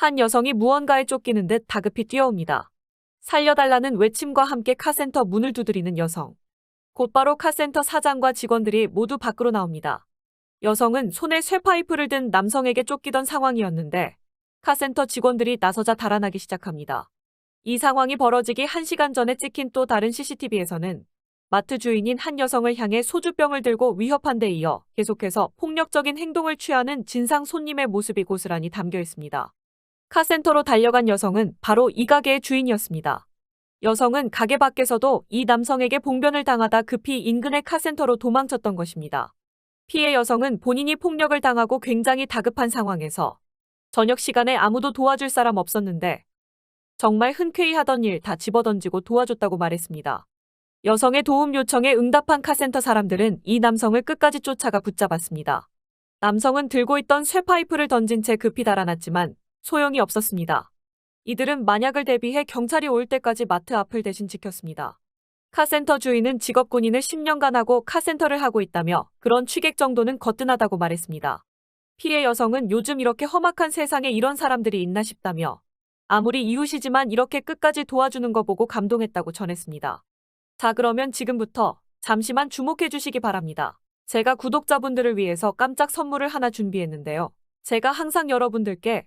한 여성이 무언가에 쫓기는 듯 다급히 뛰어옵니다. 살려달라는 외침과 함께 카센터 문을 두드리는 여성. 곧바로 카센터 사장과 직원들이 모두 밖으로 나옵니다. 여성은 손에 쇠파이프를 든 남성에게 쫓기던 상황이었는데 카센터 직원들이 나서자 달아나기 시작합니다. 이 상황이 벌어지기 1시간 전에 찍힌 또 다른 CCTV에서는 마트 주인인 한 여성을 향해 소주병을 들고 위협한 데 이어 계속해서 폭력적인 행동을 취하는 진상 손님의 모습이 고스란히 담겨 있습니다. 카센터로 달려간 여성은 바로 이 가게의 주인이었습니다. 여성은 가게 밖에서도 이 남성에게 봉변을 당하다 급히 인근의 카센터로 도망쳤던 것입니다. 피해 여성은 본인이 폭력을 당하고 굉장히 다급한 상황에서 저녁 시간에 아무도 도와줄 사람 없었는데 정말 흔쾌히 하던 일 다 집어던지고 도와줬다고 말했습니다. 여성의 도움 요청에 응답한 카센터 사람들은 이 남성을 끝까지 쫓아가 붙잡았습니다. 남성은 들고 있던 쇠파이프를 던진 채 급히 달아났지만 소용이 없었습니다. 이들은 만약을 대비해 경찰이 올 때까지 마트 앞을 대신 지켰습니다. 카센터 주인은 직업 군인을 10년간 하고 카센터를 하고 있다며 그런 취객 정도는 거뜬하다고 말했습니다. 피해 여성은 요즘 이렇게 험악한 세상에 이런 사람들이 있나 싶다며 아무리 이웃이지만 이렇게 끝까지 도와주는 거 보고 감동했다고 전했습니다. 자, 그러면 지금부터 잠시만 주목해 주시기 바랍니다. 제가 구독자분들을 위해서 깜짝 선물을 하나 준비했는데요. 제가 항상 여러분들께